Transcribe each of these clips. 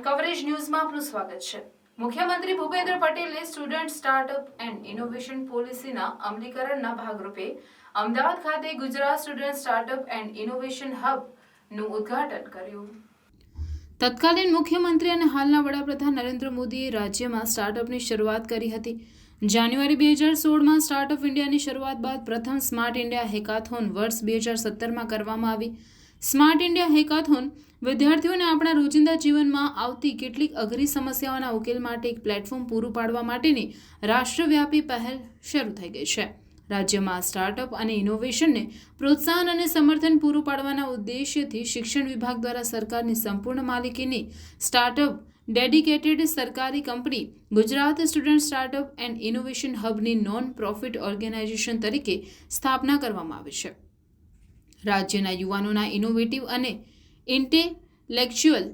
Knowledge ન્યૂઝમાં આપનું સ્વાગત છે. મુખ્યમંત્રી ભૂપેન્દ્ર પટેલે સ્ટુડન્ટ સ્ટાર્ટઅપ એન્ડ ઇનોવેશન પોલિસીના અમલીકરણના ભાગરૂપે અમદાવાદ ખાતે Gujarat student startup and innovation હબનું ઉદ્ઘાટન કર્યું. તત્કાલીન મુખ્યમંત્રી અને હાલના વડાપ્રધાન નરેન્દ્ર મોદીએ રાજ્યમાં સ્ટાર્ટઅપની શરૂઆત કરી હતી. જાન્યુઆરી બે હજાર સોળમાં સ્ટાર્ટઅપ ઇન્ડિયાની શરૂઆત બાદ પ્રથમ સ્માર્ટ ઇન્ડિયા હેકાથોન વર્ષ બે હજાર સત્તરમાં કરવામાં આવી. સ્માર્ટ ઇન્ડિયા હેકાથોન વિદ્યાર્થીઓને આપણા રોજિંદા જીવનમાં આવતી કેટલીક અઘરી સમસ્યાઓના ઉકેલ માટે એક પ્લેટફોર્મ પૂરું પાડવા માટેની રાષ્ટ્રવ્યાપી પહેલ શરૂ થઈ ગઈ છે. રાજ્યમાં સ્ટાર્ટઅપ અને ઇનોવેશનને પ્રોત્સાહન અને સમર્થન પૂરું પાડવાના ઉદ્દેશ્યથી શિક્ષણ વિભાગ દ્વારા સરકારની સંપૂર્ણ માલિકીની સ્ટાર્ટઅપ ડેડિકેટેડ સરકારી company Gujarat student startup and innovation હબની non profit organisation તરીકે સ્થાપના કરવામાં આવી છે. રાજ્યના યુવાનોના ઇનોવેટિવ અને ઇન્ટેલેક્ચ્યુઅલ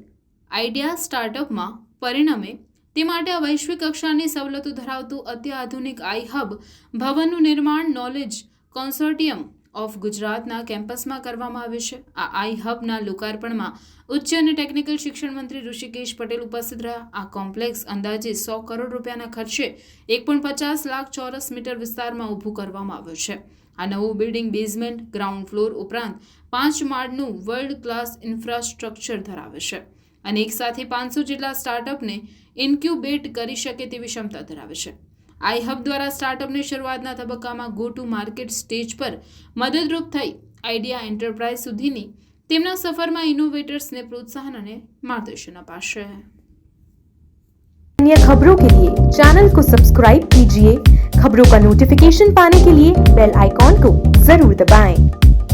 આઈડિયા સ્ટાર્ટઅપમાં પરિણમે તે માટે આ વૈશ્વિક કક્ષાની સવલતો ધરાવતું અત્યાધુનિક આઈ હબ ભવનનું નિર્માણ નોલેજ કોન્સોર્ટિયમ ઓફ ગુજરાતના કેમ્પસમાં કરવામાં આવ્યું છે. આ આઈ હબના લોકાર્પણમાં ઉચ્ચ અને ટેકનિકલ શિક્ષણ મંત્રી ઋષિકેશ પટેલ ઉપસ્થિત રહ્યા. આ કોમ્પ્લેક્સ અંદાજે સો કરોડ રૂપિયાના ખર્ચે એક પણ પચાસ લાખ ચોરસ મીટર વિસ્તારમાં ઊભું કરવામાં આવ્યું છે. આ નવું બિલ્ડિંગ બેઝમેન્ટ, ગ્રાઉન્ડ ફ્લોર ઉપરાંત પાંચ માળનું વર્લ્ડ ક્લાસ ઇન્ફ્રાસ્ટ્રક્ચર ધરાવે છે અને એક સાથે પાંચસો જેટલા સ્ટાર્ટઅપને ઇન્ક્યુબેટ કરી શકે તેવી ક્ષમતા ધરાવે છે. આઈ હબ દ્વારા સ્ટાર્ટઅપની શરૂઆતના તબક્કામાં ગો ટુ માર્કેટ સ્ટેજ પર મદદરૂપ થઈ આઈડિયા એન્ટરપ્રાઇઝ સુધીની તેમના સફરમાં ઇનોવેટર્સને પ્રોત્સાહન અને માર્ગદર્શન અપાશે अन्य खबरों के लिए चैनल को सब्सक्राइब कीजिए खबरों का नोटिफिकेशन पाने के लिए बेल आइकॉन को जरूर दबाएं।